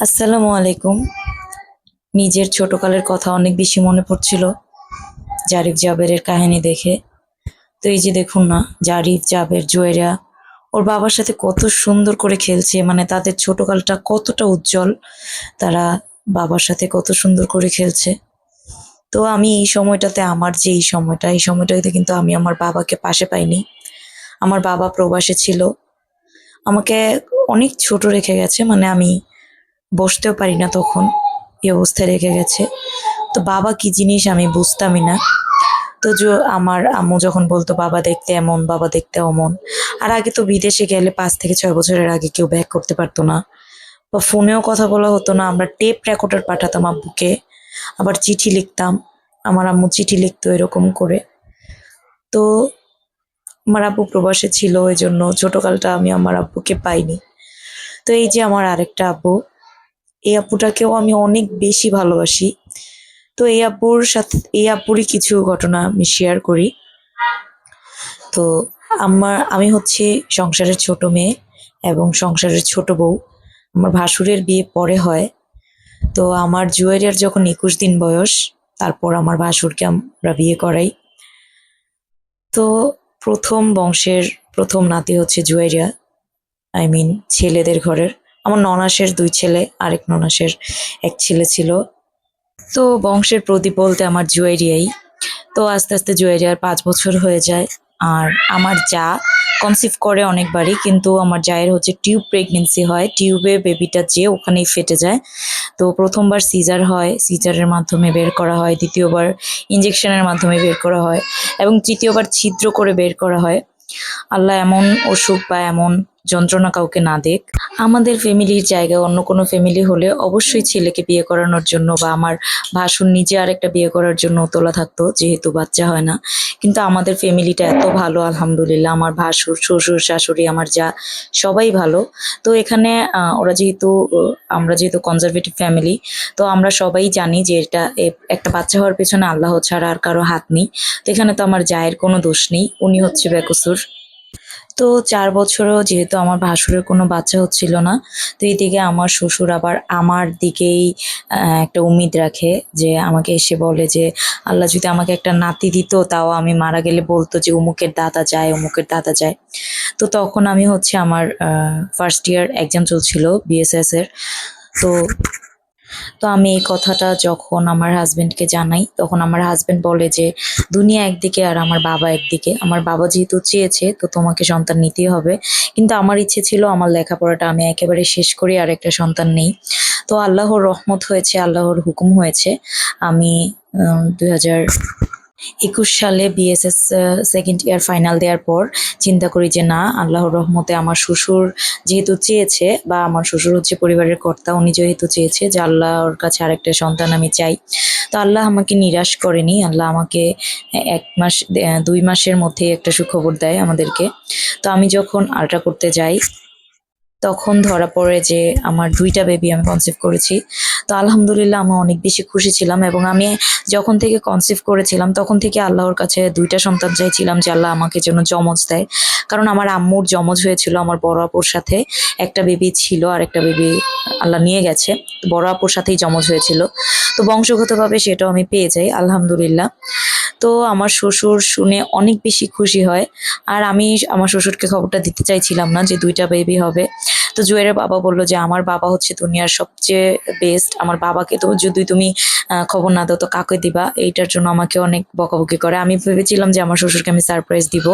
আসসালামু আলাইকুম। নিজের ছোটকালের কথা অনেক বেশি মনে পড়ছিল জারিফ জাবেরের কাহিনী দেখে। তো এই যে দেখুন না, জারিফ, জাবের জুয়েরা ওর বাবার সাথে কত সুন্দর করে খেলছে মানে তাদের ছোটকালটা কতটা উজ্জ্বল, তারা বাবার সাথে কত সুন্দর করে খেলছে। তো আমি এই সময়টাতে, আমার যে এই সময়টা, এই সময়টাতে কিন্তু আমি আমার বাবাকে পাশে পাইনি। আমার বাবা প্রবাসে ছিল। আমাকে অনেক ছোট রেখে গেছে মানে আমি বসতেও পারি না তখন। এই অবস্থায় রেখে গেছে। তো বাবা কি জিনিস আমি বুঝতামই না। তো আমার আম্মু যখন বলতো, বাবা দেখতে এমন, বাবা দেখতে অমন। আর আগে তো বিদেশে গেলে পাঁচ থেকে ছয় বছরের আগে কেউ ব্যাক করতে পারতো না। বা ফোনেও কথা বলা হতো না। আমরা টেপ রেকর্ডার পাঠাতাম আব্বুকে। আবার চিঠি লিখতাম। আমার আম্মু চিঠি লিখতো এরকম করে। তো আমার আব্বু প্রবাসে ছিল, ওই জন্য ছোটোকালটা আমি আমার আব্বুকে পাইনি। তো এই যে আমার আরেকটা আব্বু এই আপুটাকেও আমি অনেক বেশি ভালোবাসি। তো এই আপুর সাথে, এই আপুরই কিছু ঘটনা আমি শেয়ার করি। তো আমার, আমি হচ্ছে সংসারের ছোট মেয়ে এবং সংসারের ছোট বউ। আমার ভাসুরের বিয়ে পরে হয়। তো আমার জুয়েরিয়ার যখন একুশ দিন বয়স, তারপর আমার ভাসুরকে আমরা বিয়ে করাই। তো প্রথম বংশের প্রথম নাতি হচ্ছে জুয়েরিয়া আই মিন ছেলেদের ঘরের। আমার ননাসের দুই ছেলে, আরেক ননাসের এক ছেলে ছিল। তো বংশের প্রদীপ বলতে আমার জুয়েরিয়াই। তো আস্তে আস্তে জুয়েরিয়ার পাঁচ বছর হয়ে যায়। আর আমার যা কনসিভ করে অনেকবারই, কিন্তু আমার জায়ের হচ্ছে টিউব প্রেগনেন্সি হয়। টিউবে বেবিটা যে ওখানেই ফেটে যায়। তো প্রথমবার সিজার হয় সিজারের মাধ্যমে বের করা হয়। দ্বিতীয়বার ইঞ্জেকশনের মাধ্যমে বের করা হয়। এবং তৃতীয়বার ছিদ্র করে বের করা হয়। আল্লাহ এমন অসুখ বা এমন যন্ত্রণা কাউকে না দেখ। আমাদের ফ্যামিলির জায়গায় অন্য কোনো ফ্যামিলি হলে অবশ্যই ছেলেকে বিয়ে করানোর জন্য বা আমার ভাসুর নিজে আরেকটা বিয়ে করার জন্য তোলা থাকতো, যেহেতু বাচ্চা হয় না। কিন্তু আমাদের ফ্যামিলিটা এত ভালো, আলহামদুলিল্লাহ। আমার ভাসুর, শ্বশুর, শাশুড়ি, আমার যা, সবাই ভালো। তো এখানে ওরা যেহেতু আমরা যেহেতু কনজারভেটিভ ফ্যামিলি তো আমরা সবাই জানি যে এটা একটা বাচ্চা হওয়ার পেছনে আল্লাহ ছাড়া আর কারও হাত নেই। তো এখানে তো আমার জায়ের কোনো দোষ নেই। উনি হচ্ছে বেকসুর। তো চার বছরও যেহেতু আমার ভাসুরের কোনো বাচ্চা হচ্ছিল না, তো এইদিকে আমার শ্বশুর আবার আমার দিকেই একটা উমিদ রাখে যে আমাকে এসে বলে যে, আল্লাহ যদি আমাকে একটা নাতি দিত, তাও আমি মারা গেলে বলতো যে অমুকের দাদা যায় অমুকের দাদা যায়। তো তখন আমি হচ্ছে আমার ফার্স্ট ইয়ার এক্সাম চলছিল বিএসএস এর। তো তো আমি এই কথাটা যখন আমার হাজবেন্ডকে জানাই, তখন আমার হাজবেন্ড বলে যে, দুনিয়া একদিকে আর আমার বাবা একদিকে। আমার বাবা যেহেতু চেয়েছে, তো তোমাকে সন্তান নিতেই হবে। কিন্তু আমার ইচ্ছে ছিল, আমার লেখাপড়াটা আমি একেবারে শেষ করি, আর একটা সন্তান নেই। তো আল্লাহর রহমত হয়েছে, আল্লাহর হুকুম হয়েছে। আমি দুই হাজার একুশ সালে বিএসএস সেকেন্ড ইয়ার ফাইনাল দেওয়ার পর চিন্তা করি যে না, আল্লাহর রহমতে আমার শ্বশুর যেহেতু চেয়েছে বা আমার শ্বশুর হচ্ছে পরিবারের কর্তা, উনি যেহেতু চেয়েছে যে আল্লাহর কাছে আরেকটা সন্তান আমি চাই। তো আল্লাহ আমাকে নিরাশ করেনি, আল্লাহ আমাকে এক মাস দুই মাসের মধ্যে একটা সুখবর দেয় আমাদেরকে। তো আমি যখন আলট্রা করতে যাই তখন ধরা পড়ে যে আমার দুইটা বেবি আমি কনসিভ করেছি। তো আলহামদুলিল্লাহ আমি অনেক বেশি খুশি ছিলাম এবং আমি যখন থেকে কনসিভ করেছিলাম, তখন থেকে আল্লাহর কাছে দুইটা সন্তান চাইছিলাম যে আল্লাহ আমাকে যেন জমজ দেয়। কারণ আমার আম্মুর জমজ হয়েছিল আমার বড় আপুর সাথে। একটা বেবি ছিল আর একটা বেবি আল্লাহ নিয়ে গেছে। বড় আপুর সাথেই জমজ হয়েছিল। তো বংশগতভাবে সেটাও আমি পেয়ে যাই, আলহামদুলিল্লাহ। তো আমার শ্বশুর শুনে অনেক বেশি খুশি হয়। আর আমি আমার শ্বশুরকে খবরটা দিতে চাইছিলাম না যে দুইটা বেবি হবে। তো জুয়েরের বাবা বলল যে, আমার বাবা হচ্ছে দুনিয়ার সবচেয়ে বেস্ট আমার বাবাকে তো যদি তুমি খবর না দাও তো কাকে দিবা? এইটার জন্য আমাকে অনেক বকাবকি করে। আমি ভেবেছিলাম যে, আমার শ্বশুরকে আমি সারপ্রাইজ দিব।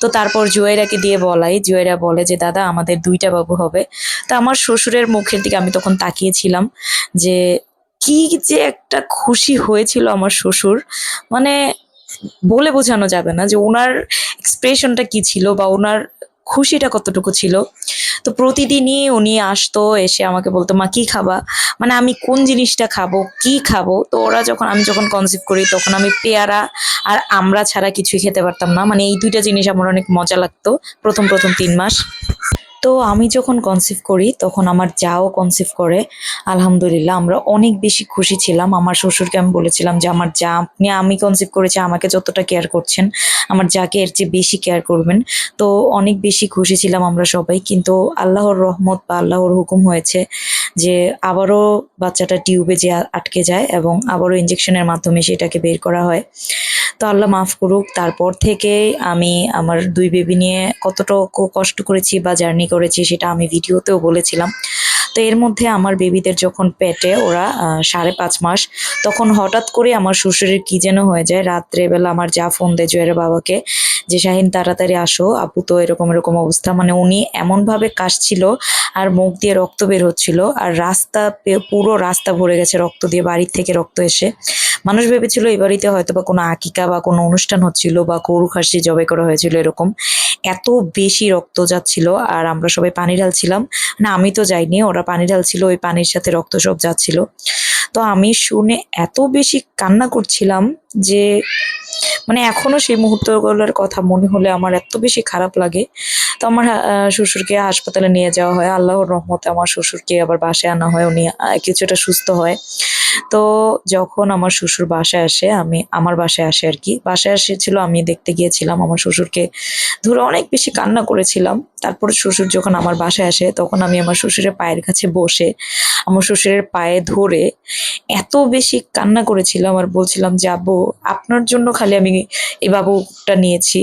তো তারপর জুয়েরাকে দিয়ে বলাই। জুয়েরা বলে যে, দাদা, আমাদের দুইটা বাবু হবে। তো আমার শ্বশুরের মুখের দিকে আমি তখন তাকিয়েছিলাম যে কি যে একটা খুশি হয়েছিল আমার শ্বশুর। মানে বলে বোঝানো যাবে না যে ওনার এক্সপ্রেশনটা কি ছিল বা ওনার খুশিটা কতটুকু ছিল। তো প্রতিদিনই উনি আসতো, এসে আমাকে বলতো, মা, কি খাবা? মানে আমি কোন জিনিসটা খাব? কি খাব? তো ওরা যখন, আমি যখন কনসিভ করি, তখন আমি পেয়ারা আর আমরা ছাড়া কিছুই খেতে পারতাম না। মানে এই দুইটা জিনিস আমার অনেক মজা লাগতো প্রথম প্রথম তিন মাস। তো আমি যখন কনসিভ করি, তখন আমার যাও কনসিভ করে, আলহামদুলিল্লাহ আমরা অনেক বেশি খুশি ছিলাম। আমার শ্বশুরকে আমি বলেছিলাম যে, আমার যা আপনি, আমি কনসিভ করেছি, আমাকে যতটা কেয়ার করছেন, আমার যাকে এর চেয়ে বেশি কেয়ার করবেন। তো অনেক বেশি খুশি ছিলাম আমরা সবাই, কিন্তু আল্লাহর রহমত বা আল্লাহর হুকুম হয়েছে যে, আবারও বাচ্চাটা টিউবে যে আটকে যায় এবং আবারও ইঞ্জেকশনের মাধ্যমে সেটাকে বের করা হয়। তো আল্লাহ মাফ করুক। তারপর থেকে আমি আমার দুই বেবি নিয়ে কতটুকু কষ্ট করেছি বা জার্নি করেছি সেটা আমি ভিডিওতেও বলেছিলাম। তো এর মধ্যে আমার বেবিদের যখন পেটে ওরা সাড়ে পাঁচ মাস, তখন হঠাৎ করে আমার শ্বশুরের কি যেন হয়ে যায়। রাত্রেবেলা আমার যা ফোন দেয় জয়ের বাবাকে, যে, শাহিন, তাড়াতাড়ি আসো, আপু তো এরকম এরকম অবস্থা। মানে উনি এমনভাবে কাশছিল আর মুখ দিয়ে রক্ত বের হচ্ছিল। আর রাস্তা পুরো রাস্তা ভরে গেছে রক্ত দিয়ে, বাড়ির থেকে রক্ত এসে। মানুষ ভেবেছিল এই বাড়িতে হয়তো বা কোনো আকিকা বা কোনো অনুষ্ঠান হচ্ছিল বা গরু খাসি জবাই করা হয়েছিল এরকম। এত বেশি রক্ত যাচ্ছিল আর আমরা সবাই পানি ঢালছিলাম। না, আমি তো যাইনি, ওরা পানি ঢালছিল, ওই পানির সাথে রক্ত সব যাচ্ছিল। তো আমি শুনে এত বেশি কান্না করছিলাম যে মানে এখনও সেই মুহূর্তগুলোর কথা মনে হলে আমার এত বেশি খারাপ লাগে। তো আমার শ্বশুরকে হাসপাতালে নিয়ে যাওয়া হয়, আল্লাহর রহমতে আমার শ্বশুরকে আবার বাসায় আনা হয়, উনি কিছুটা সুস্থ হয়। তো যখন আমার শ্বশুর বাসায় আসে, আমি, আমার বাসায় আসে আর কি। বাসায় এসেছিল, আমি দেখতে গিয়েছিলাম আমার শ্বশুরকে ধরে অনেক বেশি কান্না করেছিলাম। তারপর শ্বশুর যখন আমার বাসায় আসে, তখন আমি আমার শ্বশুরের পায়ের কাছে বসে, আমার শ্বশুরের পায়ে ধরে এত বেশি কান্না করেছিলাম আর বলছিলাম যাব আপনার জন্য খালি আমি এই বাবুটা নিয়েছি।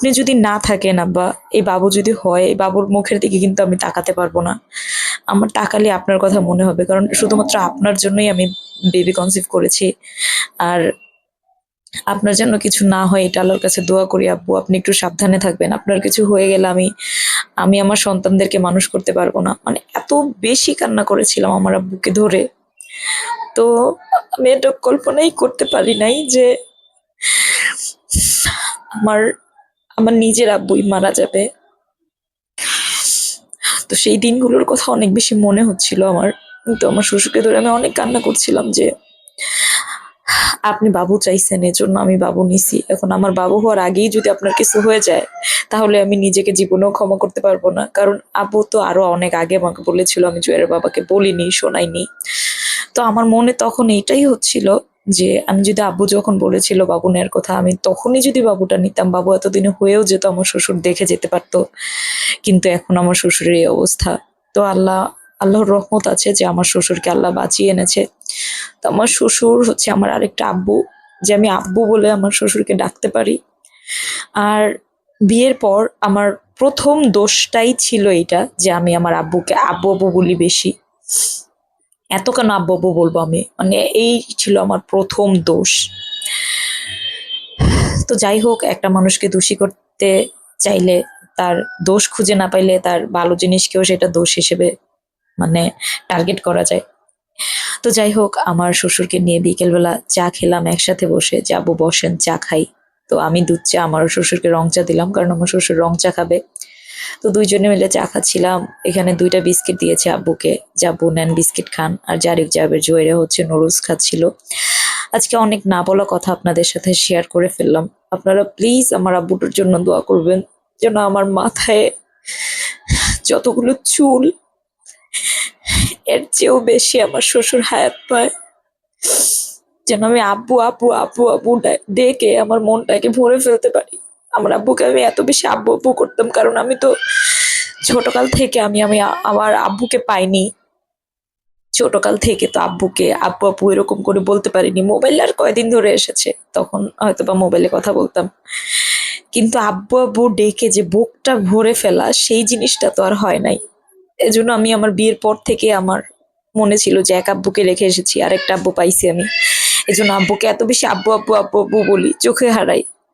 আপনি যদি না থাকেন আব্বা, এই বাবু যদি হয়, এই বাবুর মুখের দিকে কিন্তু আমি তাকাতে পারব না। আমার তাকালে আপনার কথা মনে হবে, কারণ শুধুমাত্র আপনার জন্যই আমি বেবি কনসিভ করেছি। আর আপনার জন্য কিছু না হয়, এটা আল্লাহর কাছে দোয়া করি আব্বু, আপনি একটু সাবধানে থাকবেন। আপনার কিছু হয়ে গেলে আমি আমি আমার সন্তানদেরকে মানুষ করতে পারব না। মানে এত বেশি কান্না করেছিলাম আমার আব্বুকে ধরে। তো আমি এটা কল্পনাই করতে পারি নাই যে আমার আমার নিজের আব্বুই মারা যাবে। তো সেই দিনগুলোর কথা অনেক বেশি মনে হচ্ছিল আমার। তো আমার শ্বশুরকে ধরে আমি অনেক কান্না করছিলাম যে, আপনি বাবু চাইছেন, এজন্য আমি বাবু নিছি। এখন আমার বাবু হওয়ার আগেই যদি আপনার কিছু হয়ে যায়, তাহলে আমি নিজেকে জীবনেও ক্ষমা করতে পারব না। কারণ আব্বু তো আরও অনেক আগে আমাকে বলেছিল, আমি জুয়ের বাবাকে বলিনি, শোনাইনি। তো আমার মনে তখন এইটাই হচ্ছিল যে আমি যদি আব্বু যখন বলেছিল বাবু নেয়ার কথা, আমি তখনই যদি বাবুটা নিতাম, বাবু এতদিনে হয়েও যেত আমার শ্বশুর দেখে যেতে পারতো। কিন্তু এখন আমার শ্বশুরের এই অবস্থা। তো আল্লাহ, আল্লাহর রহমত আছে যে আমার শ্বশুরকে আল্লাহ বাঁচিয়ে এনেছে। তো আমার শ্বশুর হচ্ছে আমার আরেকটা আব্বু, যে আমি আব্বু বলে আমার শ্বশুরকে ডাকতে পারি। আর বিয়ের পর আমার প্রথম দোষটাই ছিল এটা যে আমি আমার আব্বুকে আব্বু আব্বু বলি বেশি। এত কেন আব্বু আব্বু বলব আমি। মানে এই ছিল আমার প্রথম দোষ। তো যাই হোক, একটা মানুষকে দোষী করতে চাইলে তার দোষ খুঁজে না পাইলে তার ভালো জিনিসকেও সেটা দোষ হিসেবে মানে টার্গেট করা যায়। তো যাই হোক, আমার শ্বশুরকে নিয়ে বিকেলবেলা চা খেলাম একসাথে বসে। যাব বসেন, চা খাই। তো আমি দুধ চা, আমার শ্বশুরকে রং চা দিলাম, কারণ আমার শ্বশুর রং চা খাবে। তো দুইজনে মিলে চা খাচ্ছিলাম। এখানে দুইটা বিস্কিট দিয়েছে আব্বুকে। যাব নেন বিস্কিট খান আর জারিক জাবের জয়েরা হচ্ছে নুডলস খাচ্ছিল। আজকে অনেক না বলা কথা আপনাদের সাথে শেয়ার করে ফেললাম। আপনারা প্লিজ আমার আব্বুটার জন্য দোয়া করবেন যেন আমার মাথায় যতগুলো চুল, এর চেয়েও বেশি আমার শ্বশুর হায়াত পায়। যেন আমি আব্বু আব্বু আব্বু আব্বু ডেকে আমার মনটাকে ভরে ফেলতে পারি। আমার আব্বুকে আমি এত বেশি আব্বু আব্বু করতাম, কারণ আমি তো ছোটকাল থেকে আমি আমি আমার আব্বুকে পাইনি। ছোটকাল থেকে তো আব্বুকে, আব্বু আব্বু এরকম করে বলতে পারিনি। মোবাইল আর কয়দিন ধরে এসেছে, তখন হয়তো বা মোবাইলে কথা বলতাম। কিন্তু আব্বু আব্বু ডেকে যে বুকটা ভরে ফেলা, সেই জিনিসটা তো আর হয় নাই। এজন্য আমি আমার বিয়ের পর থেকে আমার মনে ছিল যে এক আব্বুকে রেখে এসেছি আর একটা আব্বু পাইছি আমি। এজন্য আব্বুকে এত বেশি আব্বু আব্বু আব্বু আব্বু বলি, চোখে হারাই।